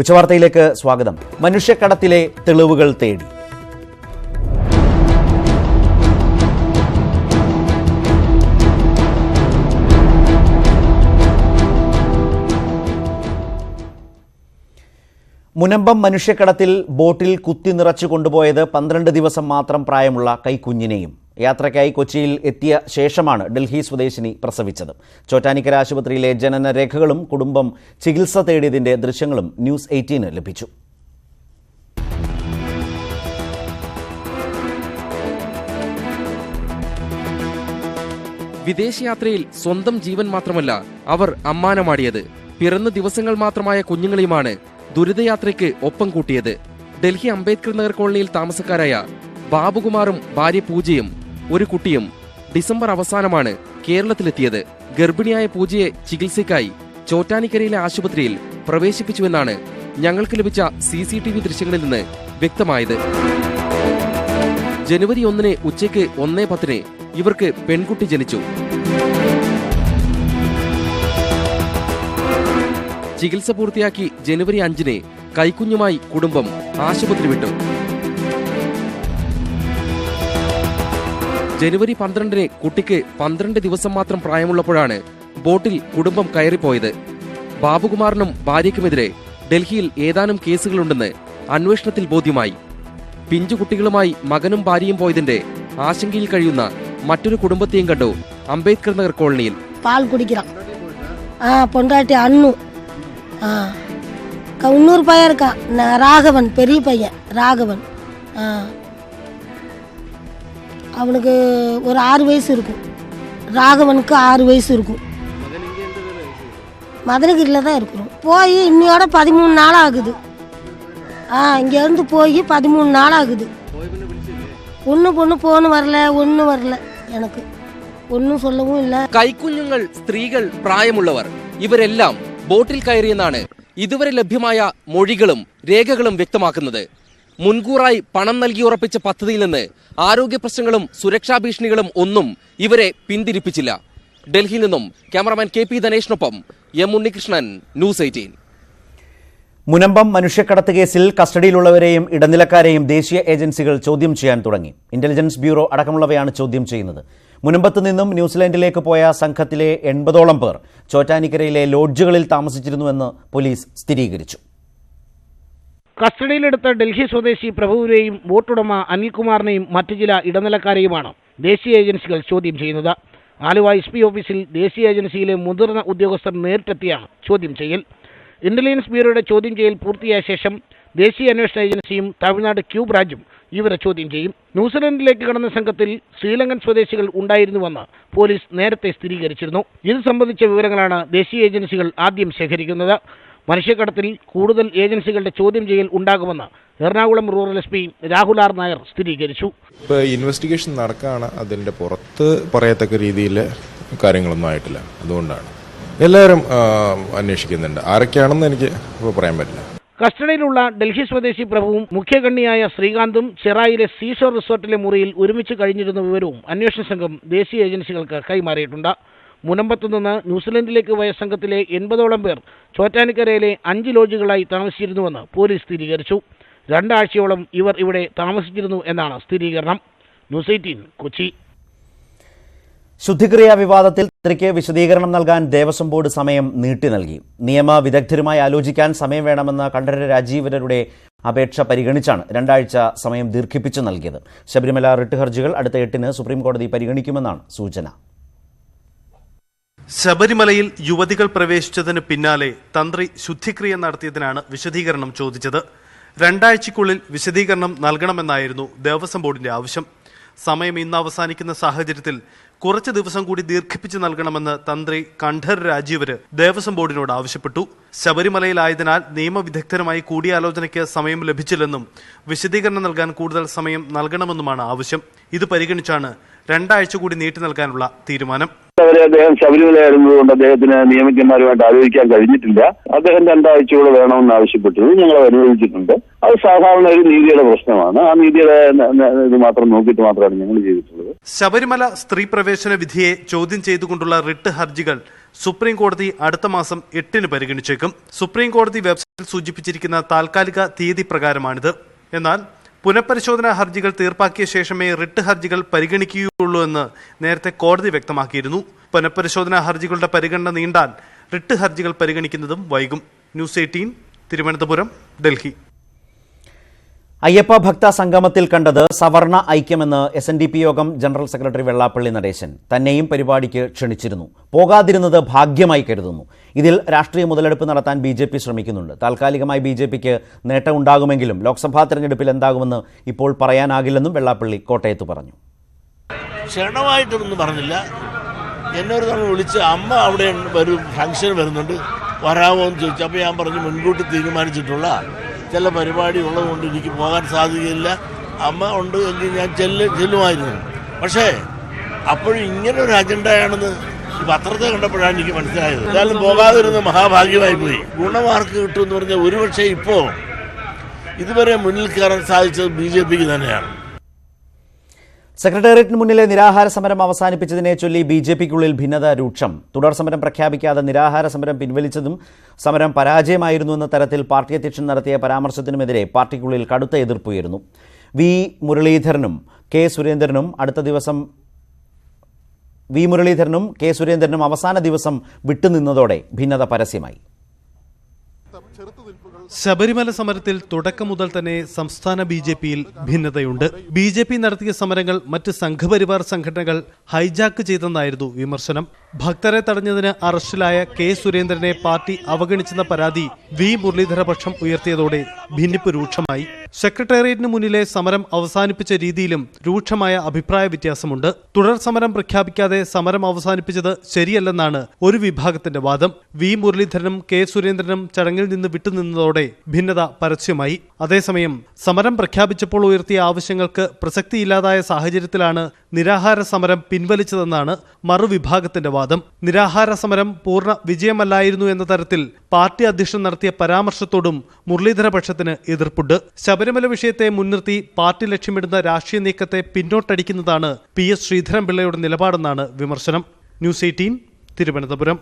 ഉച്ചവാർത്തയിലേക്ക് സ്വാഗതം. മനുഷ്യക്കടത്തിലെ തെളിവുകൾ തേടി. മുനമ്പം മനുഷ്യക്കടത്തിൽ ബോട്ടിൽ കുത്തി നിറച്ചു കൊണ്ടുപോയത് പന്ത്രണ്ട് ദിവസം മാത്രം പ്രായമുള്ള കൈക്കുഞ്ഞിനെയും. യാത്രയ്ക്കായി കൊച്ചിയിൽ എത്തിയ ശേഷമാണ് ഡൽഹി സ്വദേശിനി പ്രസവിച്ചത്. ചോറ്റാനിക്കര ആശുപത്രിയിലെ ജനന രേഖകളും കുടുംബം ചികിത്സ തേടിയതിന്റെ ദൃശ്യങ്ങളും ന്യൂസ് എയ്റ്റീന് ലഭിച്ചു. വിദേശയാത്രയിൽ സ്വന്തം ജീവൻ മാത്രമല്ല അവർ അമ്മാനമാടിയത്. പിറന്ന ദിവസങ്ങൾ മാത്രമായ കുഞ്ഞുങ്ങളെയുമാണ് ദുരിതയാത്രയ്ക്ക് ഒപ്പം കൂട്ടിയത്. ഡൽഹി അംബേദ്കർ നഗർ കോളനിയിൽ താമസക്കാരായ ബാബുകുമാറും ഭാര്യ പൂജയും ഒരു കുട്ടിയും ഡിസംബർ അവസാനമാണ് കേരളത്തിലെത്തിയത്. ഗർഭിണിയായ പൂജയെ ചികിത്സയ്ക്കായി ചോറ്റാനിക്കരയിലെ ആശുപത്രിയിൽ പ്രവേശിപ്പിച്ചുവെന്നാണ് ഞങ്ങൾക്ക് ലഭിച്ച സി സി ടി വി ദൃശ്യങ്ങളിൽ നിന്ന് വ്യക്തമായത്. ജനുവരി ഒന്നിന് ഉച്ചയ്ക്ക് ഒന്നേ പത്തിന് ഇവർക്ക് പെൺകുട്ടി ജനിച്ചു. ചികിത്സ പൂർത്തിയാക്കി ജനുവരി അഞ്ചിന് കൈക്കുഞ്ഞുമായി കുടുംബം ആശുപത്രി വിട്ടു. ജനുവരി പന്ത്രണ്ടിന് കുട്ടിക്ക് പന്ത്രണ്ട് ദിവസം മാത്രം പ്രായമുള്ളപ്പോഴാണ് ബോട്ടിൽ കുടുംബം കയറിപ്പോയത് ബാബുകുമാറിനും ഭാര്യയ്ക്കുമെതിരെ ഡൽഹിയിൽ ഏതാനും കേസുകളുണ്ടെന്ന് അന്വേഷണത്തിൽ ബോധ്യമായി പിഞ്ചു കുട്ടികളുമായി മകനും ഭാര്യയും പോയതിന്റെ ആശങ്കയിൽ കഴിയുന്ന മറ്റൊരു കുടുംബത്തെയും കണ്ടു അംബേദ്കർ നഗർ കോളനിയിൽ பால் குடிக்கிறான் ஆ பொண்டாட்டி அண்ணு ஆ க- இன்னொரு பையன் இருக்கான் ந- ராகவன் பெரிய பையன் ராகவன் ஆ அவனுக்கு ஒரு ஆறு வயசு இருக்கும் ராகவனுக்கு ஆறு வயசு இருக்கும் மதனகிரியில் தான் இருக்கிறோம் போய் இன்னையோட பதிமூணு நாள் ஆகுது ஆ இங்கேருந்து போய் பதிமூணு நாள் ஆகுது ஒன்று பொண்ணு போன்னு வரல ஒன்றும் வரல எனக்கு ஒன்றும் சொல்லவும் இல்லை കൈക്കുഞ്ഞുങ്ങൾ സ്ത്രീകൾ പ്രായമുള്ളവർ ഇവരെല്ലാം ബോട്ടിൽ കയറിയെന്നാണ് ഇതുവരെ ലഭ്യമായ മൊഴികളും രേഖകളും വ്യക്തമാക്കുന്നത് മുൻകൂറായി പണം നൽകി ഉറപ്പിച്ച പദ്ധതിയിൽ നിന്ന് ആരോഗ്യ പ്രശ്നങ്ങളും സുരക്ഷാ ഭീഷണികളും ഒന്നും ഇവരെ പിന്തിരിപ്പിച്ചില്ല. ഡൽഹിയിൽ നിന്നും cameraman K P ധനേഷിനൊപ്പം M Unnikrishnan news eighteen. Munambam മനുഷ്യക്കടത്ത് കേസിൽ കസ്റ്റഡിയിലുള്ളവരെയും ഇടനിലക്കാരെയും ദേശീയ ഏജൻസികൾ ചോദ്യം ചെയ്യാൻ തുടങ്ങി. ഇന്റലിജൻസ് ബ്യൂറോ അടക്കമുള്ളവയാണ് ചോദ്യം ചെയ്യുന്നത്. മുനമ്പത്ത് നിന്നും ന്യൂസിലൻഡിലേക്ക് പോയ സംഘത്തിലെ എൺപതോളം പേർ ചോറ്റാനിക്കരയിലെ ലോഡ്ജുകളിൽ താമസിച്ചിരുന്നുവെന്ന് പോലീസ് സ്ഥിരീകരിച്ചു. കസ്റ്റഡിയിലെടുത്ത ഡൽഹി സ്വദേശി പ്രഭുവിനെയും ബോട്ടുടമ അനിൽകുമാറിനെയും മറ്റു ചില ഇടനിലക്കാരെയുമാണ് ദേശീയ ഏജൻസികൾ ചോദ്യം ചെയ്യുന്നത്. ആലുവ എസ് പി ഓഫീസിൽ ദേശീയ ഏജൻസിയിലെ മുതിർന്ന ഉദ്യോഗസ്ഥർ നേരിട്ടെത്തിയാണ് ചോദ്യം ചെയ്യൽ. ഇന്റലിജൻസ് ബ്യൂറോയുടെ ചോദ്യം ചെയ്യൽ പൂർത്തിയായ ശേഷം ദേശീയ അന്വേഷണ ഏജൻസിയും തമിഴ്നാട് ക്യൂ ബ്രാഞ്ചും ഇവരെ ചോദ്യം ചെയ്യും. ന്യൂസിലൻഡിലേക്ക് കടന്ന സംഘത്തിൽ ശ്രീലങ്കൻ സ്വദേശികൾ ഉണ്ടായിരുന്നുവെന്ന് പോലീസ് നേരത്തെ സ്ഥിരീകരിച്ചിരുന്നു. ഇത് സംബന്ധിച്ച വിവരങ്ങളാണ് ദേശീയ ഏജൻസികൾ ആദ്യം ശേഖരിക്കുന്നത്. മനുഷ്യക്കടത്തിൽ കൂടുതൽ ഏജൻസികളുടെ ചോദ്യം ചെയ്യൽ ഉണ്ടാകുമെന്ന് Ernakulam rural S P Rahul R Nair സ്ഥിരീകരിച്ചു. ഇപ്പോൾ ഇൻവെസ്റ്റിഗേഷൻ നടക്കുകയാണ് അതിന്റെ പുറത്ത് പറയത്തക്ക രീതിയിൽ കാര്യങ്ങളൊന്നും ആയിട്ടില്ല. അതുകൊണ്ടാണ്. എല്ലാവരും അന്വേഷിക്കുന്നുണ്ട്. ആരൊക്കെയാണെന്ന് എനിക്ക് ഇപ്പോൾ പറയാൻ പറ്റില്ല. കസ്റ്റഡിയിലുള്ള ഡൽഹി സ്വദേശി പ്രഭുവും മുഖ്യകണ്ണിയായ ശ്രീകാന്തും ചെറായിലെ സീഷോർ റിസോർട്ടിലെ മുറിയിൽ ഒരുമിച്ച് കഴിഞ്ഞിരുന്ന വിവരവും അന്വേഷണ സംഘം ദേശീയ ഏജൻസികൾക്ക് കൈമാറിയിട്ടുണ്ട്. മുനമ്പത്തു നിന്ന് ന്യൂസിലൻഡിലേക്ക് പോയ സംഘത്തിലെ എൺപതോളം പേർ ചോറ്റാനിക്കരയിലെ അഞ്ച് ലോഡ്ജുകളായി താമസിച്ചിരുന്നുവെന്ന് പോലീസ് സ്ഥിരീകരിച്ചു. രണ്ടാഴ്ചയോളം ഇവർ ഇവിടെ താമസിച്ചിരുന്നു എന്നാണ് സ്ഥിരീകരണം. News eighteen Kochi. ശുദ്ധിക്രിയാ വിവാദത്തിൽ മന്ത്രിക്ക് വിശദീകരണം നൽകാൻ ദേവസ്വം ബോർഡ് സമയം നീട്ടി നൽകി. നിയമ വിദഗ്ധരുമായി ആലോചിക്കാൻ സമയം വേണമെന്ന കണ്ഠരര് രാജീവരരുടെ അപേക്ഷ പരിഗണിച്ചാണ് രണ്ടാഴ്ച സമയം ദീർഘിപ്പിച്ചു നൽകിയത്. ശബരിമല റിട്ട് ഹർജികൾ അടുത്ത എട്ടിന് സുപ്രീം കോടതി പരിഗണിക്കുമെന്നാണ് സൂചന. ശബരിമലയിൽ യുവതികൾ പ്രവേശിച്ചതിന് പിന്നാലെ തന്ത്രി ശുദ്ധിക്രിയ നടത്തിയതിനാണ് വിശദീകരണം ചോദിച്ചത്. രണ്ടാഴ്ചയ്ക്കുള്ളിൽ വിശദീകരണം നൽകണമെന്നായിരുന്നു ദേവസ്വം ബോർഡിന്റെ ആവശ്യം. സമയം ഇന്ന് അവസാനിക്കുന്ന സാഹചര്യത്തിൽ കുറച്ച് ദിവസം കൂടി ദീർഘിപ്പിച്ച് നൽകണമെന്ന് തന്ത്രി കണ്ഠർ രാജീവര് ദേവസ്വം ബോർഡിനോട് ആവശ്യപ്പെട്ടു. ശബരിമലയിലായതിനാൽ നിയമവിദഗ്ധരുമായി കൂടിയാലോചനയ്ക്ക് സമയം ലഭിച്ചില്ലെന്നും വിശദീകരണം നൽകാൻ കൂടുതൽ സമയം നൽകണമെന്നുമാണ് ആവശ്യം. ഇത് പരിഗണിച്ചാണ് രണ്ടാഴ്ച കൂടി നീട്ടി നൽകാനുള്ള തീരുമാനം. അവരെ അദ്ദേഹം ശബരിമലയായിരുന്നതുകൊണ്ട് അദ്ദേഹത്തിന് നിയമിക്കുന്നവരുമായിട്ട് ആലോചിക്കാൻ കഴിഞ്ഞിട്ടില്ല. അദ്ദേഹം രണ്ടാഴ്ച കൂടെ വേണമെന്ന് ആവശ്യപ്പെട്ടത് ഞങ്ങൾ അനുവദിച്ചിട്ടുണ്ട്. അത് സാധാരണ ഒരു നീതിയുടെ പ്രശ്നമാണ്. ആ നീതിയുടെ ഇത് മാത്രം നോക്കിയിട്ട് മാത്രമാണ് ഞങ്ങൾ ചെയ്തിട്ടുള്ളത്. ശബരിമല സ്ത്രീ പ്രവേശന വിധിയെ ചോദ്യം ചെയ്തുകൊണ്ടുള്ള റിട്ട് ഹർജികൾ സുപ്രീം കോടതി അടുത്ത മാസം എട്ടിന് പരിഗണിച്ചേക്കും. സുപ്രീം കോടതി വെബ്സൈറ്റിൽ സൂചിപ്പിച്ചിരിക്കുന്ന താൽക്കാലിക തീയതി പ്രകാരമാണിത്. എന്നാൽ പുനഃപരിശോധനാ ഹർജികൾ തീർപ്പാക്കിയ ശേഷമേ റിട്ട് ഹർജികൾ പരിഗണിക്കുകയുള്ളൂ എന്ന് നേരത്തെ കോടതി വ്യക്തമാക്കിയിരുന്നു. പുനഃപരിശോധനാ ഹർജികളുടെ പരിഗണന നീണ്ടാൽ റിട്ട് ഹർജികൾ പരിഗണിക്കുന്നതും വൈകും. News eighteen Thiruvananthapuram Delhi. Ayyappa ഭക്ത സംഗമത്തിൽ കണ്ടത് സവർണ ഐക്യമെന്ന് എസ് എൻ ഡി പി യോഗം ജനറൽ സെക്രട്ടറി വെള്ളാപ്പള്ളി നടേശൻ തന്നെയും പരിപാടിക്ക് ക്ഷണിച്ചിരുന്നു. പോകാതിരുന്നത് ഭാഗ്യമായി കരുതുന്നു. ഇതിൽ രാഷ്ട്രീയ മുതലെടുപ്പ് നടത്താൻ ബി ജെ പി ശ്രമിക്കുന്നുണ്ട്. താൽക്കാലികമായി ബി ജെ പിക്ക് നേട്ടമുണ്ടാകുമെങ്കിലും ലോക്സഭാ തെരഞ്ഞെടുപ്പിൽ എന്താകുമെന്ന് ഇപ്പോൾ പറയാനാകില്ലെന്നും വെള്ളാപ്പള്ളി കോട്ടയത്ത് പറഞ്ഞു. ക്ഷണമായിട്ടൊന്നും പറഞ്ഞില്ല. എന്നെ ഒരു തവണ വിളിച്ച് അമ്മ അവിടെ ഒരു ഫംഗ്ഷൻ വരുന്നുണ്ട് വരാമോ? എന്ന് ചോദിച്ചു. അപ്പോൾ ഞാൻ പറഞ്ഞു മുൻകൂട്ടി തീരുമാനിച്ചിട്ടുള്ള ചില പരിപാടി ഉള്ളതുകൊണ്ട് എനിക്ക് പോകാൻ സാധിക്കില്ല. അമ്മ ഉണ്ട് എങ്കിൽ ഞാൻ ചെല്ല് ചെല്ലുമായിരുന്നു. പക്ഷേ അപ്പോഴും ഇങ്ങനെ ഒരു അജണ്ടയാണെന്ന് ഈ പത്രത്തെ കണ്ടപ്പോഴാണ് എനിക്ക് മനസ്സിലായത്. എന്തായാലും പോകാതിരുന്ന മഹാഭാഗ്യമായി പോയി. ഗുണമാർക്ക് കിട്ടുമെന്ന് പറഞ്ഞാൽ ഒരുപക്ഷെ ഇപ്പോൾ ഇതുവരെ മുന്നിൽ കയറാൻ സാധിച്ചത് ബി ജെ പിക്ക് തന്നെയാണ്. സെക്രട്ടേറിയറ്റിന് മുന്നിലെ നിരാഹാര സമരം അവസാനിപ്പിച്ചതിനെ ചൊല്ലി ബി ജെ പിക്കുള്ളിൽ ഭിന്നത രൂക്ഷം. തുടർ സമരം പ്രഖ്യാപിക്കാതെ നിരാഹാര സമരം പിൻവലിച്ചതും സമരം പരാജയമായിരുന്നു എന്ന തരത്തിൽ പാർട്ടി അധ്യക്ഷൻ നടത്തിയ പരാമർശത്തിനുമെതിരെ പാർട്ടിക്കുള്ളിൽ കടുത്ത എതിർപ്പുയരുന്നു. വി. മുരളീധരനും കെ. സുരേന്ദ്രനും അടുത്ത ദിവസം വി. മുരളീധരനും കെ. സുരേന്ദ്രനും അവസാന ദിവസം വിട്ടുനിന്നതോടെ ഭിന്നത പരസ്യമായി. ശബരിമല സമരത്തിൽ തുടക്കം മുതൽ തന്നെ സംസ്ഥാന ബി ജെ പിയിൽ ഭിന്നതയുണ്ട്. ബി ജെ പി നടത്തിയ സമരങ്ങൾ മറ്റ് സംഘപരിവാർ സംഘടനകൾ ഹൈജാക്ക് ചെയ്തെന്നായിരുന്നു വിമർശനം. ഭക്തരെ തടഞ്ഞതിന് അറസ്റ്റിലായ കെ സുരേന്ദ്രനെ പാർട്ടി അവഗണിച്ചെന്ന പരാതി വി മുരളീധര പക്ഷം ഉയർത്തിയതോടെ ഭിന്നിപ്പ് രൂക്ഷമായി. സെക്രട്ടേറിയറ്റിന് മുന്നിലെ സമരം അവസാനിപ്പിച്ച രീതിയിലും രൂക്ഷമായ അഭിപ്രായ വ്യത്യാസമുണ്ട്. തുടർ സമരം പ്രഖ്യാപിക്കാതെ സമരം അവസാനിപ്പിച്ചത് ശരിയല്ലെന്നാണ് ഒരു വിഭാഗത്തിന്റെ വാദം. വി മുരളീധരനും കെ സുരേന്ദ്രനും ചടങ്ങിൽ നിന്ന് വിട്ടുനിന്നതോടെ ഭിന്നത പരസ്യമായി. അതേസമയം സമരം പ്രഖ്യാപിച്ചപ്പോൾ ഉയർത്തിയ ആവശ്യങ്ങൾക്ക് പ്രസക്തിയില്ലാതായ സാഹചര്യത്തിലാണ് നിരാഹാര സമരം പിൻവലിച്ചതെന്നാണ് മറുവിഭാഗത്തിന്റെ വാദം. നിരാഹാര സമരം പൂർണ വിജയമല്ലായിരുന്നു എന്ന തരത്തിൽ പാർട്ടി അധ്യക്ഷൻ നടത്തിയ പരാമർശത്തോടും മുരളീധര പക്ഷത്തിന് എതിർപ്പുണ്ട്. ശബരിമല വിഷയത്തെ മുൻനിർത്തി പാർട്ടി ലക്ഷ്യമിടുന്ന രാഷ്ട്രീയ നീക്കത്തെ പിന്നോട്ടടിക്കുന്നതാണ് പി എസ് ശ്രീധരൻപിള്ളയുടെ നിലപാടെന്നാണ് വിമർശനം. News eighteen Thiruvananthapuram.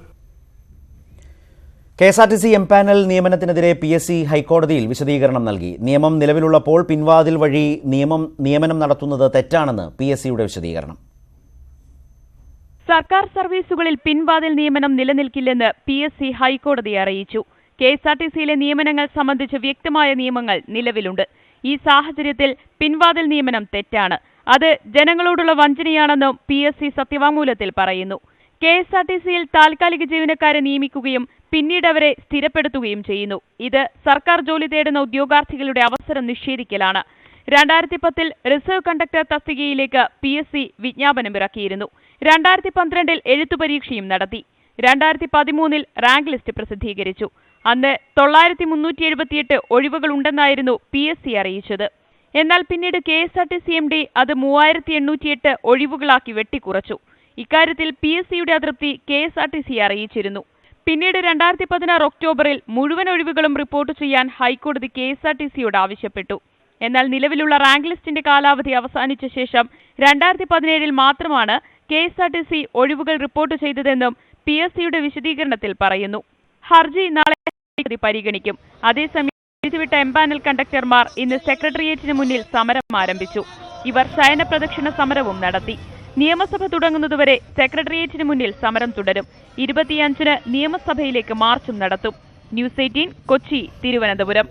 K S R T C M panel നിയമനത്തിനെതിരെ P S C ഹൈക്കോടതിയിൽ വിശദീകരണം നൽകി. നിയമം നിലവിലുള്ളപ്പോൾ പിൻവാതിൽ വഴി നിയമം നിയമനം നടത്തുന്നത് തെറ്റാണെന്ന് പി എസ് സിയുടെ വിശദീകരണം. സർക്കാർ സർവീസുകളിൽ പിൻവാതിൽ നിയമനം നിലനിൽക്കില്ലെന്ന് പി എസ് സി ഹൈക്കോടതിയെ അറിയിച്ചു. കെ എസ് ആർ ടി സിയിലെ നിയമനങ്ങൾ സംബന്ധിച്ച് വ്യക്തമായ നിയമങ്ങൾ നിലവിലുണ്ട്. ഈ സാഹചര്യത്തിൽ പിൻവാതിൽ നിയമനം തെറ്റാണ്. അത് ജനങ്ങളോടുള്ള വഞ്ചനയാണെന്നും പി എസ് സി സത്യവാങ്മൂലത്തിൽ പറയുന്നു. കെ എസ് ആർ ടി സിയിൽ താൽക്കാലിക ജീവനക്കാരെ നിയമിക്കുകയും പിന്നീട് അവരെ സ്ഥിരപ്പെടുത്തുകയും ചെയ്യുന്നു. ഇത് സർക്കാർ ജോലി തേടുന്ന ഉദ്യോഗാർത്ഥികളുടെ അവസരം നിഷേധിക്കലാണ്. രണ്ടായിരത്തി പത്തിൽ റിസർവ് കണ്ടക്ടർ തസ്തികയിലേക്ക് പി എസ് സി വിജ്ഞാപനം ഇറക്കിയിരുന്നു. രണ്ടായിരത്തി പന്ത്രണ്ടിൽ എഴുത്തു പരീക്ഷയും നടത്തി. രണ്ടായിരത്തി പതിമൂന്നിൽ റാങ്ക് ലിസ്റ്റ് പ്രസിദ്ധീകരിച്ചു. അന്ന് തൊള്ളായിരത്തി മുന്നൂറ്റി എഴുപത്തിയെട്ട് ഒഴിവുകളുണ്ടെന്നായിരുന്നു പി എസ് സി അറിയിച്ചത്. എന്നാൽ പിന്നീട് K S R T C M D അത് മൂവായിരത്തി എണ്ണൂറ്റിയെട്ട് ഒഴിവുകളാക്കി വെട്ടിക്കുറച്ചു. ഇക്കാര്യത്തിൽ പി എസ് സിയുടെ അതൃപ്തി K S R T C അറിയിച്ചിരുന്നു. പിന്നീട് രണ്ടായിരത്തി പതിനാറ് ഒക്ടോബറിൽ മുഴുവൻ ഒഴിവുകളും റിപ്പോർട്ട് ചെയ്യാൻ ഹൈക്കോടതി കെ എസ് ആർ ടി സിയോട് ആവശ്യപ്പെട്ടു. എന്നാൽ നിലവിലുള്ള റാങ്ക് ലിസ്റ്റിന്റെ കാലാവധി അവസാനിച്ച ശേഷം രണ്ടായിരത്തി പതിനേഴിൽ മാത്രമാണ് K S R T C ഒഴിവുകൾ റിപ്പോർട്ട് ചെയ്തതെന്നും പി എസ് സിയുടെ വിശദീകരണത്തിൽ പറയുന്നു. ഹർജി നാളെ പരിഗണിക്കും. അതേസമയം പിരിച്ചുവിട്ട എംപാനൽ കണ്ടക്ടർമാർ ഇന്ന് സെക്രട്ടേറിയറ്റിന് മുന്നിൽ സമരം ആരംഭിച്ചു. ഇവർ ശയന പ്രദക്ഷിണ സമരവും നടത്തി. നിയമസഭ തുടങ്ങുന്നതുവരെ സെക്രട്ടേറിയറ്റിന് മുന്നിൽ സമരം തുടരും. ഇരുപത്തിയഞ്ചിന് നിയമസഭയിലേക്ക് മാർച്ചും നടത്തും. News eighteen Kochi Thiruvananthapuram.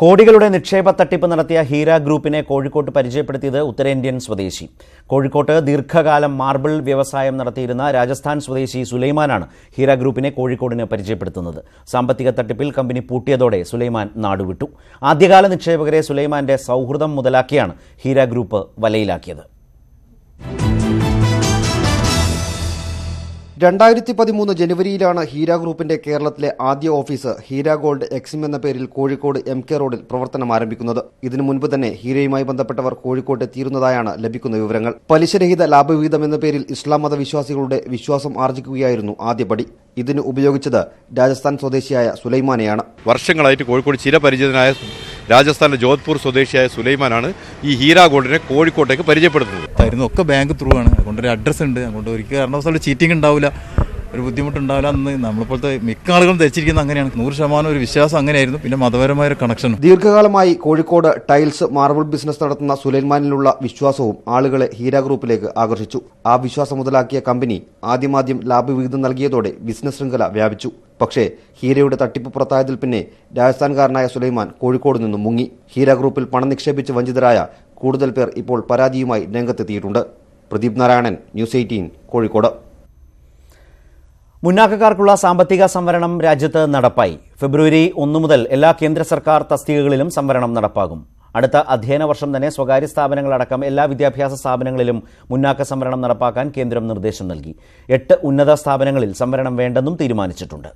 കോടികളുടെ നിക്ഷേപ തട്ടിപ്പ് നടത്തിയ ഹീര ഗ്രൂപ്പിനെ കോഴിക്കോട്ട് പരിചയപ്പെടുത്തിയത് ഉത്തരേന്ത്യൻ സ്വദേശി. കോഴിക്കോട്ട് ദീർഘകാലം മാർബിൾ വ്യവസായം നടത്തിയിരുന്ന രാജസ്ഥാൻ സ്വദേശി സുലൈമാനാണ് ഹീര ഗ്രൂപ്പിനെ കോഴിക്കോടിന് പരിചയപ്പെടുത്തുന്നത്. സാമ്പത്തിക തട്ടിപ്പിൽ കമ്പനി പൂട്ടിയതോടെ സുലൈമാൻ നാടുവിട്ടു. ആദ്യകാല നിക്ഷേപകരെ സുലൈമാന്റെ സൗഹൃദം മുതലാക്കിയാണ് ഹീര ഗ്രൂപ്പ് വലയിലാക്കിയത്. രണ്ടായിരത്തി പതിമൂന്ന് ജനുവരിയിലാണ് ഹീര ഗ്രൂപ്പിന്റെ കേരളത്തിലെ ആദ്യ ഓഫീസ് ഹീര ഗോൾഡ് എക്സിം എന്ന പേരിൽ കോഴിക്കോട് എം കെ റോഡിൽ പ്രവർത്തനം ആരംഭിക്കുന്നത്. ഇതിനു മുൻപ് തന്നെ ഹീരയുമായി ബന്ധപ്പെട്ടവർ കോഴിക്കോട്ട് എത്തിയിരുന്നതായാണ് ലഭിക്കുന്ന വിവരങ്ങൾ. പലിശരഹിത ലാഭവിഹിതം എന്ന പേരിൽ ഇസ്ലാം മതവിശ്വാസികളുടെ വിശ്വാസം ആർജിക്കുകയായിരുന്നു ആദ്യപടി. ഇതിന് ഉപയോഗിച്ചത് രാജസ്ഥാൻ സ്വദേശിയായ സുലൈമാനെയാണ്. വർഷങ്ങളായിട്ട് കോഴിക്കോട് ചിരപരിചിതനായ രാജസ്ഥാനിലെ ജോധ്പൂർ സ്വദേശിയായ സുലൈമാനാണ് ഈ ഹീര ഗോൾഡിനെ കോഴിക്കോട്ടേക്ക് പരിചയപ്പെടുത്തുന്നത്. തരുന്നൊക്കെ ബാങ്ക് ത്രൂ ആണ്. അതുകൊണ്ട് ഒരു അഡ്രസ്സ് ഉണ്ട്. അതുകൊണ്ട് ഒരിക്കലും കാരണവശാലും ചീറ്റിംഗ് ഉണ്ടാവില്ല. ഒരു ബുദ്ധിമുട്ടുണ്ടാവില്ല എന്ന് നമ്മളിപ്പോഴത്തെ മിക്ക ആളുകളും ധരിച്ചിരിക്കുന്നത് അങ്ങനെയാണ്. നൂറ് ശതമാനം ഒരു വിശ്വാസം അങ്ങനെയായിരുന്നു. പിന്നെ മതപരമായ ഒരു കണക്ഷൻ ദീർഘകാലമായി കോഴിക്കോട് ടൈൽസ് മാർബിൾ ബിസിനസ് നടത്തുന്ന സുലൈമാനിലുള്ള വിശ്വാസവും ആളുകളെ ഹീര ഗ്രൂപ്പിലേക്ക് ആകർഷിച്ചു. ആ വിശ്വാസം മുതലാക്കിയ കമ്പനി ആദ്യമാദ്യം ലാഭവിഹിതം നൽകിയതോടെ ബിസിനസ് ശൃംഖല വ്യാപിച്ചു. പക്ഷേ ഹീരയുടെ തട്ടിപ്പ് പുറത്തായതിൽ പിന്നെ രാജസ്ഥാൻകാരനായ സുലൈമാൻ കോഴിക്കോട് നിന്നും മുങ്ങി. ഹീര ഗ്രൂപ്പിൽ പണം നിക്ഷേപിച്ച് വഞ്ചിതരായ കൂടുതൽ പേർ ഇപ്പോൾ പരാതിയുമായി രംഗത്തെത്തിയിട്ടുണ്ട്. Pradeep Narayanan news eighteen Kozhikode. മുന്നാക്കക്കാർക്കുള്ള സാമ്പത്തിക സംവരണം രാജ്യത്ത് നടപ്പായി. ഫെബ്രുവരി ഒന്നു മുതൽ എല്ലാ കേന്ദ്ര സർക്കാർ തസ്തികകളിലും സംവരണം നടപ്പാകും. അടുത്ത അധ്യയന വർഷം തന്നെ സ്വകാര്യ സ്ഥാപനങ്ങളടക്കം എല്ലാ വിദ്യാഭ്യാസ സ്ഥാപനങ്ങളിലും മുന്നാക്ക സംവരണം നടപ്പാക്കാൻ കേന്ദ്രം നിർദ്ദേശം നൽകി. എട്ട് ഉന്നത സ്ഥാപനങ്ങളിൽ സംവരണം വേണ്ടെന്നും തീരുമാനിച്ചിട്ടുണ്ട്.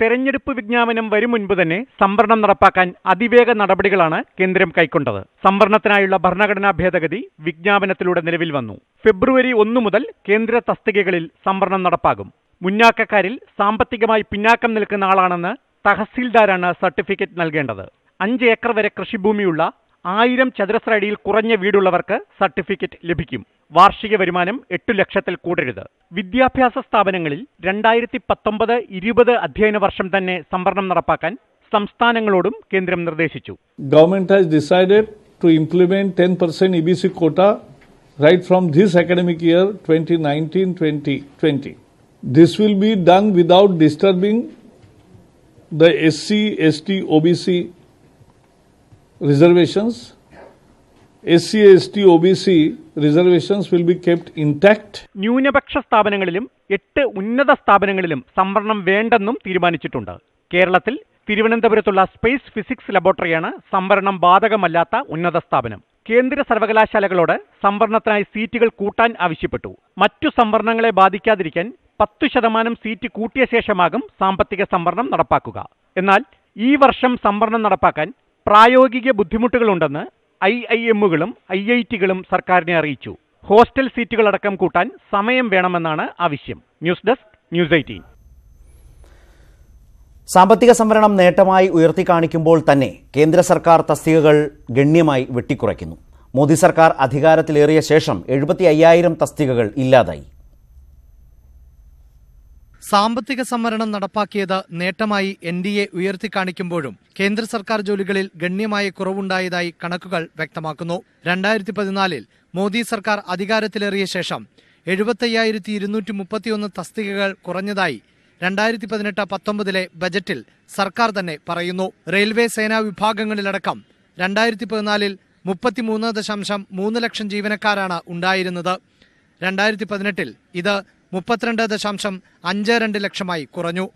തെരഞ്ഞെടുപ്പ് വിജ്ഞാപനം വരും മുൻപ് തന്നെ സംവരണം നടപ്പാക്കാൻ അതിവേഗ നടപടികളാണ് കേന്ദ്രം കൈക്കൊണ്ടത്. സംവരണത്തിനായുള്ള ഭരണഘടനാ ഭേദഗതി വിജ്ഞാപനത്തിലൂടെ നിലവിൽ വന്നു. ഫെബ്രുവരി ഒന്നു മുതൽ കേന്ദ്ര തസ്തികകളിൽ സംവരണം നടപ്പാകും. മുന്നാക്കക്കാരിൽ സാമ്പത്തികമായി പിന്നാക്കം നിൽക്കുന്ന ആളാണെന്ന് തഹസീൽദാരാണ് സർട്ടിഫിക്കറ്റ് നൽകേണ്ടത്. അഞ്ച് ഏക്കർ വരെ കൃഷിഭൂമിയുള്ള ആയിരം ചതുരശ്ര അടിയിൽ കുറഞ്ഞ വീടുള്ളവർക്ക് സർട്ടിഫിക്കറ്റ് ലഭിക്കും. വാർഷിക വരുമാനം എട്ടു ലക്ഷത്തിൽ കൂടരുത്. വിദ്യാഭ്യാസ സ്ഥാപനങ്ങളിൽ രണ്ടായിരത്തി പത്തൊമ്പത് ഇരുപത് അധ്യയന വർഷം തന്നെ സംവരണം നടപ്പാക്കാൻ സംസ്ഥാനങ്ങളോടും കേന്ദ്രം നിർദ്ദേശിച്ചു. Government has decided to implement ten percent E B C quota right from this academic year twenty nineteen twenty twenty this will be done without disturbing the S C S T O B C reservations S C S T O B C reservations will be kept intact. ന്യൂനപക്ഷ സ്ഥാപനങ്ങളിലും എട്ട് ഉന്നത സ്ഥാപനങ്ങളിലും സംവരണം വേണ്ടെന്നും തീരുമാനിച്ചിട്ടുണ്ട്. കേരളത്തിൽ തിരുവനന്തപുരത്തുള്ള സ്പേസ് ഫിസിക്സ് ലബോറട്ടറിയാണ് സംവരണം ബാധകമല്ലാത്ത ഉന്നത സ്ഥാപനം. കേന്ദ്ര സർവകലാശാലകളോട് സംവരണത്തിനായി സീറ്റുകൾ കൂട്ടാൻ ആവശ്യപ്പെട്ടു. മറ്റു സംവരണങ്ങളെ ബാധിക്കാതിരിക്കാൻ പത്തു ശതമാനം സീറ്റ് കൂട്ടിയ ശേഷമാകും സാമ്പത്തിക സംവരണം നടപ്പാക്കുക. എന്നാൽ ഈ വർഷം സംവരണം നടപ്പാക്കാൻ പ്രായോഗിക ബുദ്ധിമുട്ടുകളുണ്ടെന്ന് ഐ ഐ എമ്മുകളും ഐ ഐ ടികളും സർക്കാരിനെ അറിയിച്ചു. ഹോസ്റ്റൽ സീറ്റുകളടക്കം കൂട്ടാൻ സമയം വേണമെന്നാണ് ആവശ്യം. News desk news eighteen. സാമ്പത്തിക സംവരണം നേട്ടമായി ഉയർത്തി കാണിക്കുമ്പോൾ തന്നെ കേന്ദ്ര സർക്കാർ തസ്തികകൾ ഗണ്യമായി വെട്ടിക്കുറയ്ക്കുന്നു. മോദി സർക്കാർ അധികാരത്തിലേറിയ ശേഷം എഴുപത്തി അയ്യായിരം തസ്തികകൾ ഇല്ലാതായി. സാമ്പത്തിക സംവരണം നടപ്പാക്കിയത് നേട്ടമായി എൻ ഡി എ ഉയർത്തിക്കാണിക്കുമ്പോഴും കേന്ദ്ര സർക്കാർ ജോലികളിൽ ഗണ്യമായ കുറവുണ്ടായതായി കണക്കുകൾ വ്യക്തമാക്കുന്നു. രണ്ടായിരത്തി പതിനാലിൽ മോദി സർക്കാർ അധികാരത്തിലേറിയ ശേഷം എഴുപത്തയ്യായിരത്തി ഇരുന്നൂറ്റി മുപ്പത്തിയൊന്ന് തസ്തികകൾ കുറഞ്ഞതായി രണ്ടായിരത്തി പതിനെട്ട് പത്തൊമ്പതിലെ ബജറ്റിൽ സർക്കാർ തന്നെ പറയുന്നു. റെയിൽവേ സേനാ വിഭാഗങ്ങളിലടക്കം രണ്ടായിരത്തി പതിനാലിൽ മുപ്പത്തിമൂന്ന് ദശാംശം മൂന്ന് ലക്ഷം ജീവനക്കാരാണ് ഉണ്ടായിരുന്നത്. രണ്ടായിരത്തി പതിനെട്ടിൽ ഇത് മുപ്പത്തിരണ്ട് ദശാംശം അഞ്ച് രണ്ട് ലക്ഷമായി കുറഞ്ഞു.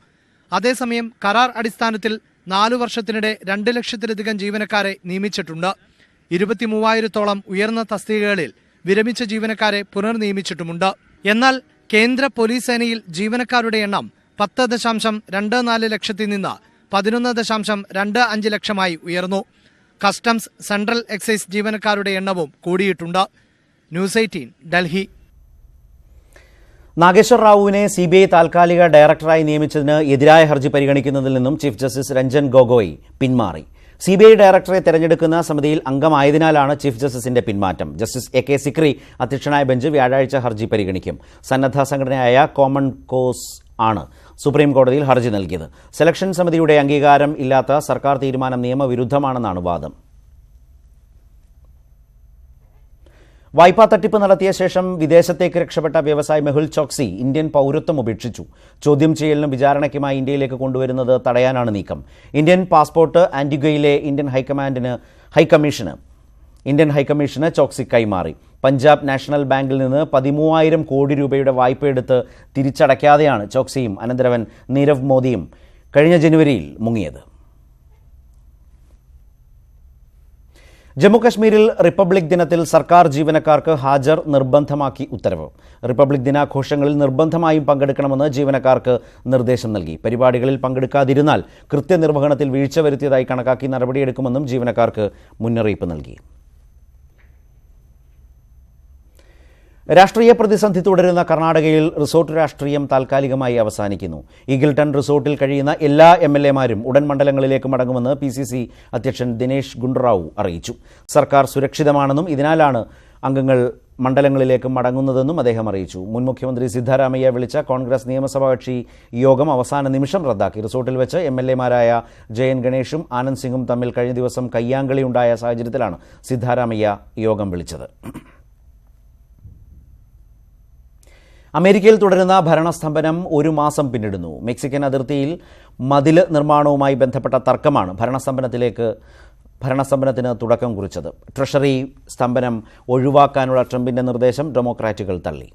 അതേസമയം കരാർ അടിസ്ഥാനത്തിൽ നാലു വർഷത്തിനിടെ രണ്ട് ലക്ഷത്തിലധികം ജീവനക്കാരെ നിയമിച്ചിട്ടുണ്ട്. ഇരുപത്തി മൂവായിരത്തോളം ഉയർന്ന തസ്തികകളിൽ വിരമിച്ച ജീവനക്കാരെ പുനർനിയമിച്ചിട്ടുമുണ്ട്. എന്നാൽ കേന്ദ്ര പോലീസ് സേനയിൽ ജീവനക്കാരുടെ എണ്ണം പത്ത് ദശാംശം രണ്ട് നാല് ലക്ഷത്തിൽ നിന്ന് പതിനൊന്ന് ദശാംശം രണ്ട് അഞ്ച് ലക്ഷമായി ഉയർന്നു. കസ്റ്റംസ് സെൻട്രൽ എക്സൈസ് ജീവനക്കാരുടെ എണ്ണവും കൂടിയിട്ടുണ്ട്. News eighteen Delhi. നാഗേശ്വർ റാവുവിനെ സി ബി ഐ താൽക്കാലിക ഡയറക്ടറായി നിയമിച്ചതിന് എതിരായ ഹർജി പരിഗണിക്കുന്നതിൽ നിന്നും ചീഫ് ജസ്റ്റിസ് രഞ്ജൻ ഗൊഗോയ് പിന്മാറി. സി ബി ഐ ഡയറക്ടറെ തെരഞ്ഞെടുക്കുന്ന സമിതിയിൽ അംഗമായതിനാലാണ് ചീഫ് ജസ്റ്റിസിന്റെ പിന്മാറ്റം. ജസ്റ്റിസ് എ കെ സിക്രി അധ്യക്ഷനായ ബെഞ്ച് വ്യാഴാഴ്ച ഹർജി പരിഗണിക്കും. സന്നദ്ധ സംഘടനയായ കോമൺ കോസ് ആണ് സുപ്രീം കോടതിയിൽ ഹർജി നൽകിയത്. സെലക്ഷൻ സമിതിയുടെ അംഗീകാരം ഇല്ലാത്ത സർക്കാർ തീരുമാനം നിയമവിരുദ്ധമാണെന്നാണ് വാദം. വായ്പാ തട്ടിപ്പ് നടത്തിയ ശേഷം വിദേശത്തേക്ക് രക്ഷപ്പെട്ട വ്യവസായി മെഹുൽ ചോക്സി ഇന്ത്യൻ പൗരത്വം ഉപേക്ഷിച്ചു. ചോദ്യം ചെയ്യലിനും വിചാരണയ്ക്കുമായി ഇന്ത്യയിലേക്ക് കൊണ്ടുവരുന്നത് തടയാനാണ് നീക്കം. ഇന്ത്യൻ പാസ്പോർട്ട് ആന്റിഗയിലെ ഇന്ത്യൻ ഹൈക്കമാൻഡിന് ഹൈക്കമ്മീഷന് ഇന്ത്യൻ ഹൈക്കമ്മീഷന് ചോക്സി കൈമാറി. പഞ്ചാബ് നാഷണൽ ബാങ്കിൽ നിന്ന് പതിമൂവായിരം കോടി രൂപയുടെ വായ്പയെടുത്ത് തിരിച്ചടയ്ക്കാതെയാണ് ചോക്സിയും അനന്തരവൻ നീരവ് മോദിയും കഴിഞ്ഞ ജനുവരിയിൽ മുങ്ങിയത്. ജമ്മുകശ്മീരിൽ റിപ്പബ്ലിക് ദിനത്തിൽ സർക്കാർ ജീവനക്കാർക്ക് ഹാജർ നിർബന്ധമാക്കി ഉത്തരവ്. റിപ്പബ്ലിക് ദിനാഘോഷങ്ങളിൽ നിർബന്ധമായും പങ്കെടുക്കണമെന്ന് ജീവനക്കാർക്ക് നിർദ്ദേശം നൽകി. പരിപാടികളിൽ പങ്കെടുക്കാതിരുന്നാൽ കൃത്യനിർവഹണത്തിൽ വീഴ്ച വരുത്തിയതായി കണക്കാക്കി നടപടിയെടുക്കുമെന്നും ജീവനക്കാർക്ക് മുന്നറിയിപ്പ് നൽകി. രാഷ്ട്രീയ പ്രതിസന്ധി തുടരുന്ന കർണാടകയിൽ റിസോർട്ട് രാഷ്ട്രീയം താൽക്കാലികമായി അവസാനിക്കുന്നു. ഈഗിൾട്ടൺ റിസോർട്ടിൽ കഴിയുന്ന എല്ലാ എം എൽ എമാരും ഉടൻ മണ്ഡലങ്ങളിലേക്ക് മടങ്ങുമെന്ന് പി സി സി അധ്യക്ഷൻ ദിനേശ് ഗുണ്ടറാവു അറിയിച്ചു. സർക്കാർ സുരക്ഷിതമാണെന്നും ഇതിനാലാണ് അംഗങ്ങൾ മണ്ഡലങ്ങളിലേക്ക് മടങ്ങുന്നതെന്നും അദ്ദേഹം അറിയിച്ചു. മുൻ മുഖ്യമന്ത്രി സിദ്ധാരാമയ്യ വിളിച്ച കോൺഗ്രസ് നിയമസഭാ കക്ഷി യോഗം അവസാന നിമിഷം റദ്ദാക്കി. റിസോർട്ടിൽ വെച്ച് എം എൽ എമാരായ ജയൻ ഗണേഷും ആനന്ദ് സിംഗും തമ്മിൽ കഴിഞ്ഞ ദിവസം കയ്യാങ്കളിയുണ്ടായ സാഹചര്യത്തിലാണ് സിദ്ധാരാമയ്യ യോഗം വിളിച്ചത്. അമേരിക്കയിൽ തുടരുന്ന ഭരണസ്തംഭനം ഒരു മാസം പിന്നിടുന്നു. മെക്സിക്കൻ അതിർത്തിയിൽ മതിൽ നിർമ്മാണവുമായി ബന്ധപ്പെട്ട തർക്കമാണ് ഭരണസ്തംഭനത്തിലേക്ക് ഭരണസ്തംഭനത്തിന് തുടക്കം കുറിച്ചത്. ട്രഷറി സ്തംഭനം ഒഴിവാക്കാനുള്ള ട്രംപിന്റെ നിർദ്ദേശം ഡെമോക്രാറ്റുകൾ തള്ളി.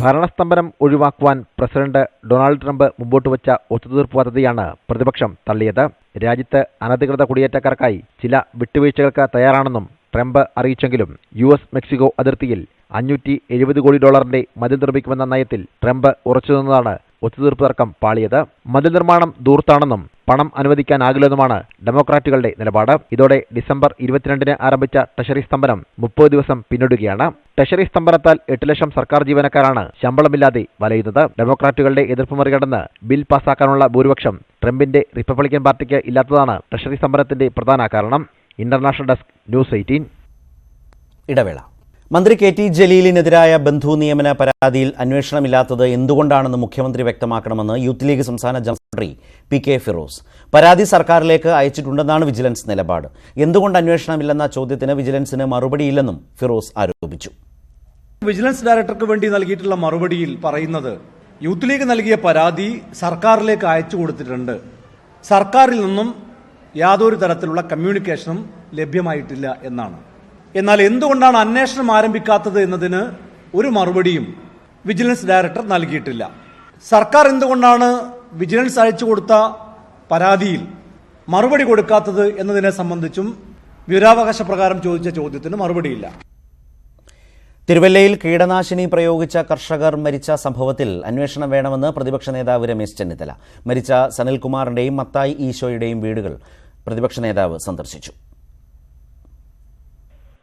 ഭരണസ്തംഭനം ഒഴിവാക്കുവാൻ പ്രസിഡന്റ് ഡൊണാൾഡ് ട്രംപ് മുമ്പോട്ട് വച്ച ഒത്തുതീർപ്പ് പദ്ധതിയാണ് പ്രതിപക്ഷം തള്ളിയത്. രാജ്യത്ത് അനധികൃത കുടിയേറ്റക്കാർക്കായി ചില വിട്ടുവീഴ്ചകൾക്ക് തയ്യാറാണെന്നും ട്രംപ് അറിയിച്ചെങ്കിലും യു എസ് മെക്സിക്കോ അതിർത്തിയിൽ അഞ്ഞൂറ്റി എഴുപത് കോടി ഡോളറിന്റെ മതിൽ നിർമ്മിക്കുമെന്ന നയത്തിൽ ട്രംപ് ഉറച്ചുനിന്നതാണ് ഒത്തുതീർപ്പ് തർക്കം പാളിയത്. മതിൽ നിർമ്മാണം ദൂർത്താണെന്നും പണം അനുവദിക്കാനാകില്ലെന്നുമാണ് ഡെമോക്രാറ്റുകളുടെ നിലപാട്. ഇതോടെ ഡിസംബർ ഇരുപത്തിരണ്ടിന് ആരംഭിച്ച ട്രഷറി സ്തംഭനം മുപ്പത് ദിവസം പിന്നിടുകയാണ്. ട്രഷറി സ്തംഭനത്താൽ എട്ട് ലക്ഷം സർക്കാർ ജീവനക്കാരാണ് ശമ്പളമില്ലാതെ വലയുന്നത്. ഡെമോക്രാറ്റുകളുടെ എതിർപ്പ് മറികടന്ന് ബിൽ പാസാക്കാനുള്ള ഭൂരിപക്ഷം ട്രംപിന്റെ റിപ്പബ്ലിക്കൻ പാർട്ടിക്ക് ഇല്ലാത്തതാണ് ട്രഷറി സ്തംഭനത്തിന്റെ പ്രധാന കാരണം. ഇന്റർനാഷണൽ ഡെസ്ക് ന്യൂസ് എയ്റ്റീൻ ഇടവേള. മന്ത്രി കെ ടി ജലീലിനെതിരായ ബന്ധു നിയമന പരാതിയിൽ അന്വേഷണമില്ലാത്തത് എന്തുകൊണ്ടാണെന്ന് മുഖ്യമന്ത്രി വ്യക്തമാക്കണമെന്ന് യൂത്ത് ലീഗ് സംസ്ഥാന general secretary P K Firoz. പരാതി സർക്കാരിലേക്ക് അയച്ചിട്ടുണ്ടെന്നാണ് വിജിലൻസ് നിലപാട്. എന്തുകൊണ്ട് അന്വേഷണമില്ലെന്ന ചോദ്യത്തിന് വിജിലൻസിന് മറുപടിയില്ലെന്നും ഫിറോസ് ആരോപിച്ചു. വിജിലൻസ് ഡയറക്ടർക്ക് വേണ്ടി നൽകിയിട്ടുള്ള മറുപടിയിൽ പറയുന്നത് യൂത്ത് ലീഗ് നൽകിയ പരാതി സർക്കാരിലേക്ക് അയച്ചു കൊടുത്തിട്ടുണ്ട്. സർക്കാരിൽ നിന്നും യാതൊരു തരത്തിലുള്ള കമ്മ്യൂണിക്കേഷനും ലഭ്യമായിട്ടില്ല എന്നാണ്. എന്നാൽ എന്തുകൊണ്ടാണ് അന്വേഷണം ആരംഭിക്കാത്തത് എന്നതിന് ഒരു മറുപടിയും വിജിലൻസ് ഡയറക്ടർ നൽകിയിട്ടില്ല. സർക്കാർ എന്തുകൊണ്ടാണ് വിജിലൻസ് അയച്ചു കൊടുത്ത പരാതിയിൽ മറുപടി കൊടുക്കാത്തത് എന്നതിനെ സംബന്ധിച്ചും വിവരാവകാശ പ്രകാരം ചോദിച്ച ചോദ്യത്തിന് മറുപടിയില്ല. തിരുവല്ലയിൽ കീടനാശിനി പ്രയോഗിച്ച കർഷകർ മരിച്ച സംഭവത്തിൽ അന്വേഷണം വേണമെന്ന് പ്രതിപക്ഷ നേതാവ് രമേശ് ചെന്നിത്തല. മരിച്ച സനിൽകുമാറിന്റെയും മത്തായി ഈശോയുടെയും വീടുകൾ പ്രതിപക്ഷ നേതാവ് സന്ദർശിച്ചു.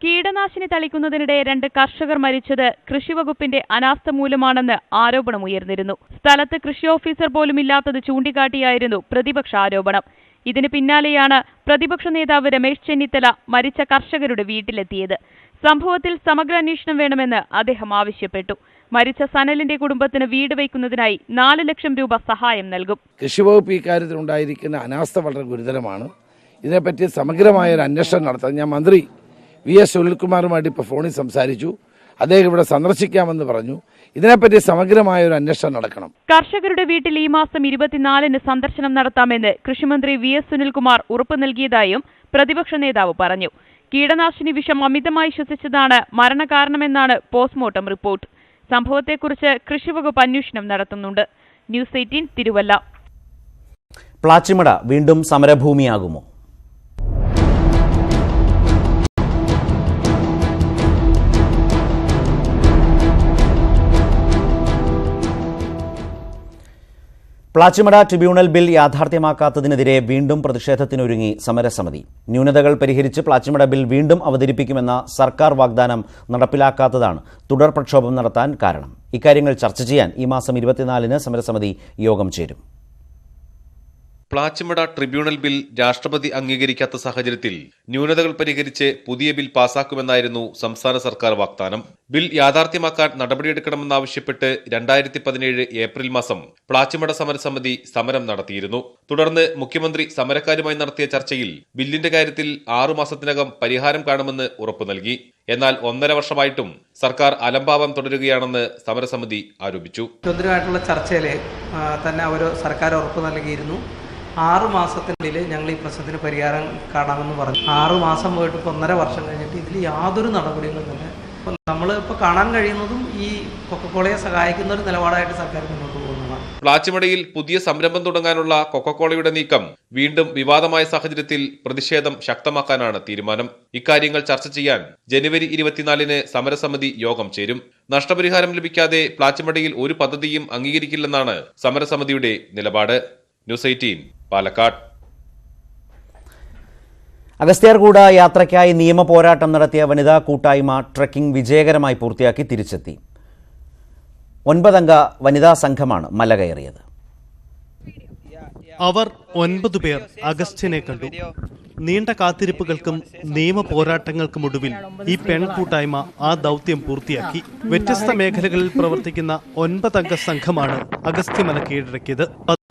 കീടനാശിനി തളിക്കുന്നതിനിടെ രണ്ട് കർഷകർ മരിച്ചത് കൃഷിവകുപ്പിന്റെ അനാസ്ഥ മൂലമാണെന്ന് ആരോപണം ഉയർന്നിരുന്നു. സ്ഥലത്ത് കൃഷി ഓഫീസർ പോലും ഇല്ലാത്തത് ചൂണ്ടിക്കാട്ടിയായിരുന്നു പ്രതിപക്ഷ ആരോപണം. ഇതിന് പിന്നാലെയാണ് പ്രതിപക്ഷ നേതാവ് രമേശ് ചെന്നിത്തല മരിച്ച കർഷകരുടെ വീട്ടിലെത്തിയത്. സംഭവത്തിൽ സമഗ്ര അന്വേഷണം വേണമെന്ന് അദ്ദേഹം ആവശ്യപ്പെട്ടു. മരിച്ച സനലിന്റെ കുടുംബത്തിന് വീട് വയ്ക്കുന്നതിനായി നാല് ലക്ഷം രൂപ സഹായം നൽകും. കൃഷിവകുപ്പ് ഇക്കാര്യത്തിൽ ഉണ്ടായിരിക്കുന്ന അനാസ്ഥ വളരെ ഗുരുതരമാണ്. ഇതിനെപ്പറ്റി സമഗ്രമായ ഒരു അന്വേഷണം നടത്താൻ ഞാൻ മന്ത്രി വി എസ് സുനിൽകുമാറുമായിട്ട് ഇപ്പോൾ ഫോണിൽ സംസാരിച്ചു. അദ്ദേഹം ഇവിടെ സന്ദർശിക്കാമെന്ന് പറഞ്ഞു. ഇതിനെപ്പറ്റി സമഗ്രമായ ഒരു അന്വേഷണം നടക്കണം. കർഷകരുടെ വീട്ടിൽ ഈ മാസം ഇരുപത്തിനാലിന് സന്ദർശനം നടത്താമെന്ന് കൃഷിമന്ത്രി വി എസ് സുനിൽകുമാർ ഉറപ്പു നൽകിയതായും പ്രതിപക്ഷ നേതാവ് പറഞ്ഞു. കീടനാശിനി വിഷം അമിതമായി ശ്വസിച്ചതാണ് മരണകാരണമെന്നാണ് പോസ്റ്റ്മോർട്ടം റിപ്പോർട്ട്. സംഭവത്തെക്കുറിച്ച് കൃഷിവകുപ്പ് അന്വേഷണം നടത്തുന്നുണ്ട്. News eighteen Thiruvalla. പ്ലാച്ചിമട വീണ്ടും സമരഭൂമിയാകുമോ? പ്ലാച്ചിമട ട്രിബ്യൂണൽ ബിൽ യാഥാർത്ഥ്യമാക്കാത്തതിനെതിരെ വീണ്ടും പ്രതിഷേധത്തിനൊരുങ്ങി സമരസമിതി. ന്യൂനതകൾ പരിഹരിച്ച് പ്ലാച്ചിമട ബിൽ വീണ്ടും അവതരിപ്പിക്കുമെന്ന സർക്കാർ വാഗ്ദാനം നടപ്പിലാക്കാത്തതാണ് തുടർ പ്രക്ഷോഭം നടത്താൻ കാരണം. ഇക്കാര്യങ്ങൾ ചർച്ച ചെയ്യാൻ ഈ മാസം ഇരുപത്തിനാലിന് സമരസമിതി യോഗം ചേരും. പ്ലാച്ചിമട ട്രിബ്യൂണൽ ബിൽ രാഷ്ട്രപതി അംഗീകരിക്കാത്ത സാഹചര്യത്തിൽ ന്യൂനതകൾ പരിഹരിച്ച് പുതിയ ബിൽ പാസാക്കുമെന്നായിരുന്നു സംസ്ഥാന സർക്കാർ വാഗ്ദാനം. ബിൽ യാഥാർത്ഥ്യമാക്കാൻ നടപടിയെടുക്കണമെന്നാവശ്യപ്പെട്ട് രണ്ടായിരത്തി പതിനേഴ് ഏപ്രിൽ മാസം പ്ലാച്ചിമട സമരസമിതി സമരം നടത്തിയിരുന്നു. തുടർന്ന് മുഖ്യമന്ത്രി സമരക്കാരുമായി നടത്തിയ ചർച്ചയിൽ ബില്ലിന്റെ കാര്യത്തിൽ ആറു മാസത്തിനകം പരിഹാരം കാണുമെന്ന് ഉറപ്പു നൽകി. എന്നാൽ ഒന്നര വർഷമായിട്ടും സർക്കാർ അലംഭാവം തുടരുകയാണെന്ന് സമരസമിതി ആരോപിച്ചു. ചർച്ചയിൽ തന്നെ അവർ സർക്കാർ ഉറപ്പ് നൽകിയിരുന്നു. ആറു മാസത്തിനുള്ളിൽ ഞങ്ങൾ ഈ പ്രശ്നത്തിന് പരിഹാരം കാണാമെന്ന് പറഞ്ഞു. ആറു മാസം പോയിട്ട് ഇപ്പോൾ ഒന്നര വർഷം കഴിഞ്ഞിട്ട് ഇതിൽ യാതൊരു നടപടികളും തന്നെ ഇപ്പം നമ്മൾ ഇപ്പോൾ കാണാൻ കഴിയുന്നതും ഈ കൊക്കക്കോളയെ സഹായിക്കുന്ന ഒരു നിലപാടായിട്ട് സർക്കാർ മുന്നോട്ട് പോകുന്നതാണ്. പ്ലാച്ചിമടയിൽ പുതിയ സംരംഭം തുടങ്ങാനുള്ള കൊക്കക്കോളയുടെ നീക്കം വീണ്ടും വിവാദമായ സാഹചര്യത്തിൽ പ്രതിഷേധം ശക്തമാക്കാനാണ് തീരുമാനം. ഇക്കാര്യങ്ങൾ ചർച്ച ചെയ്യാൻ ജനുവരി ഇരുപത്തിനാലിന് സമരസമിതി യോഗം ചേരും. നഷ്ടപരിഹാരം ലഭിക്കാതെ പ്ലാച്ചിമടയിൽ ഒരു പദ്ധതിയും അംഗീകരിക്കില്ലെന്നാണ് സമരസമിതിയുടെ നിലപാട്. News eighteen. പാലക്കാട്. അഗസ്ത്യാർകൂട യാത്രയ്ക്കായി നിയമ പോരാട്ടം നടത്തിയ വനിതാ കൂട്ടായ്മ ട്രക്കിംഗ് വിജയകരമായി പൂർത്തിയാക്കി തിരിച്ചെത്തി. ഒൻപതംഗ വനിതാ സംഘമാണ് മല കയറിയത് അവർ ഒൻപത് പേർ അഗസ്റ്റിനെ കണ്ടു. നീണ്ട കാത്തിരിപ്പുകൾക്കും നിയമ പോരാട്ടങ്ങൾക്കുമൊടുവിൽ ഈ പെൺകൂട്ടായ്മ ആ ദൗത്യം പൂർത്തിയാക്കി. വ്യത്യസ്ത മേഖലകളിൽ പ്രവർത്തിക്കുന്ന ഒൻപതംഗ സംഘമാണ് അഗസ്ത്യമല കീഴടക്കിയത്.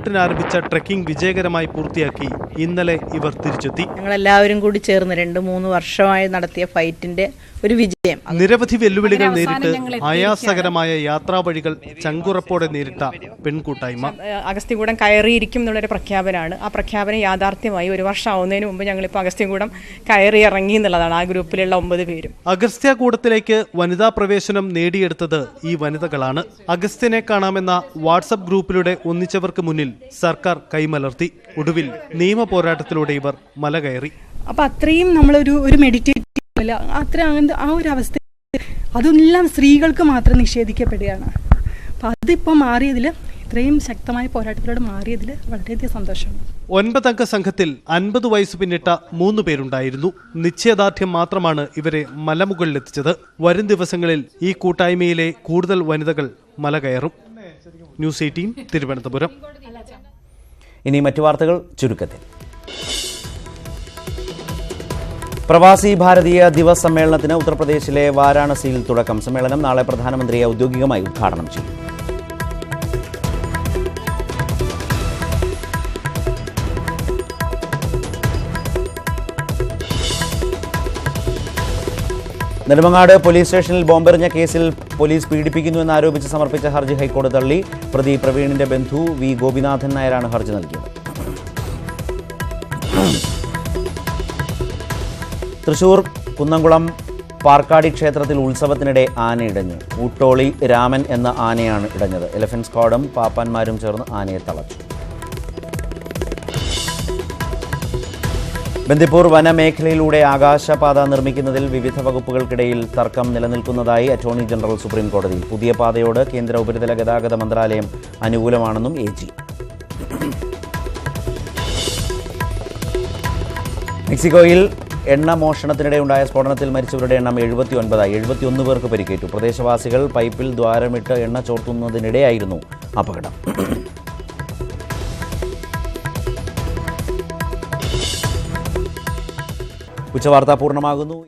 ആരംഭിച്ച ട്രെക്കിംഗ് വിജയകരമായി പൂർത്തിയാക്കി ഇന്നലെ ഇവർ തിരിച്ചെത്തി. ഞങ്ങൾ എല്ലാവരും കൂടി ചേർന്ന് രണ്ട് മൂന്ന് വർഷമായി നടത്തിയ ഫൈറ്റിന്റെ ഒരു വിജയം. നിരവധി വെല്ലുവിളികൾ നേരിട്ട് ആയാസകരമായ യാത്രാ വഴികൾ ചങ്കുറപ്പോടെ നേരിട്ട പെൺകൂട്ടായ്മ. അഗസ്ത്യകൂടം കയറിയിരിക്കും എന്നുള്ളൊരു പ്രഖ്യാപനമാണ്. ആ പ്രഖ്യാപനം യാഥാർത്ഥ്യമായി ഒരു വർഷം ആവുന്നതിന് മുമ്പ് ഞങ്ങളിപ്പോൾ അഗസ്ത്യകൂടം കയറി ഇറങ്ങി എന്നുള്ളതാണ് ആ ഗ്രൂപ്പിലുള്ള ഒമ്പത് പേരും. അഗസ്ത്യകൂടത്തിലേക്ക് വനിതാ പ്രവേശനം നേടിയെടുത്തത് ഈ വനിതകളാണ്. അഗസ്ത്യനെ കാണാമെന്ന വാട്സപ്പ് ഗ്രൂപ്പിലൂടെ ഒന്നിച്ചവർക്ക് മുന്നിൽ സർക്കാർ കൈമലർത്തി ഒടുവിൽ നിയമ പോരാട്ടത്തിലൂടെ ഇവർ മല കയറി. അപ്പം അത്രയും നമ്മളൊരു ഒരു മെഡിറ്റേറ്റീവ് അല്ല അത്ര അങ്ങനത്തെ ആ ഒരു അവസ്ഥ അതെല്ലാം സ്ത്രീകൾക്ക് മാത്രം നിഷേധിക്കപ്പെടുകയാണ്. അപ്പം അതിപ്പോൾ മാറിയതിൽ ഇത്രയും ശക്തമായ പോരാട്ടത്തിലൂടെ മാറിയതിൽ വളരെയധികം സന്തോഷമുണ്ട്. ഒൻപതംഗ സംഘത്തിൽ അൻപത് വയസ്സ് പിന്നിട്ട മൂന്ന് പേരുണ്ടായിരുന്നു. നിശ്ചയദാർഢ്യം മാത്രമാണ് ഇവരെ മലമുകളിലെത്തിച്ചത്. വരും ദിവസങ്ങളിൽ ഈ കൂട്ടായ്മയിലെ കൂടുതൽ വനിതകൾ മല കയറും. News eighteen Thiruvananthapuram. ഇനി മറ്റു വാർത്തകൾ ചുരുക്കത്തിൽ. പ്രവാസി ഭാരതീയ ദിവസ് സമ്മേളനത്തിന് ഉത്തർപ്രദേശിലെ വാരാണസിയിൽ തുടക്കം. സമ്മേളനം നാളെ പ്രധാനമന്ത്രിയെ ഔദ്യോഗികമായി ഉദ്ഘാടനം ചെയ്യും. നെടുമങ്ങാട് പോലീസ് സ്റ്റേഷനിൽ ബോംബെറിഞ്ഞ കേസിൽ പോലീസ് പീഡിപ്പിക്കുന്നുവെന്ന് ആരോപിച്ച് സമർപ്പിച്ച ഹർജി ഹൈക്കോടതി തള്ളി. പ്രതി പ്രവീണിന്റെ ബന്ധു വി ഗോപിനാഥൻ നായരാണ് ഹർജി നൽകിയത്. തൃശൂർ കുന്നംകുളം പാർക്കാടി ക്ഷേത്രത്തിൽ ഉത്സവത്തിനിടെ ആനയിടഞ്ഞു ഊട്ടോളി രാമൻ എന്ന ആനയാണ് ഇടഞ്ഞത്. എലഫന്റ് സ്ക്വാഡും പാപ്പാന്മാരും ചേർന്ന് ആനയെ തളച്ചു. ബന്ദിപ്പൂർ വനമേഖലയിലൂടെ ആകാശപാത നിർമ്മിക്കുന്നതിൽ വിവിധ വകുപ്പുകൾക്കിടയിൽ തർക്കം നിലനിൽക്കുന്നതായി അറ്റോർണി ജനറൽ സുപ്രീം കോടതിയിൽ പുതിയ പാതയോട് കേന്ദ്ര ഉപരിതല ഗതാഗത മന്ത്രാലയം അനുകൂലമാണെന്നും എ ജി. മെക്സിക്കോയിൽ എണ്ണ മോഷണത്തിനിടെ ഉണ്ടായ സ്ഫോടനത്തിൽ മരിച്ചവരുടെ എണ്ണം എഴുപത്തി ഒൻപതായി എഴുപത്തിയൊന്ന് പേർക്ക് പരിക്കേറ്റു. പ്രദേശവാസികൾ പൈപ്പിൽ ദ്വാരമിട്ട് എണ്ണ ചോർത്തുന്നതിനിടെയായിരുന്നു അപകടം. ഉച്ചവാർത്ത പൂർണമാകുന്നു.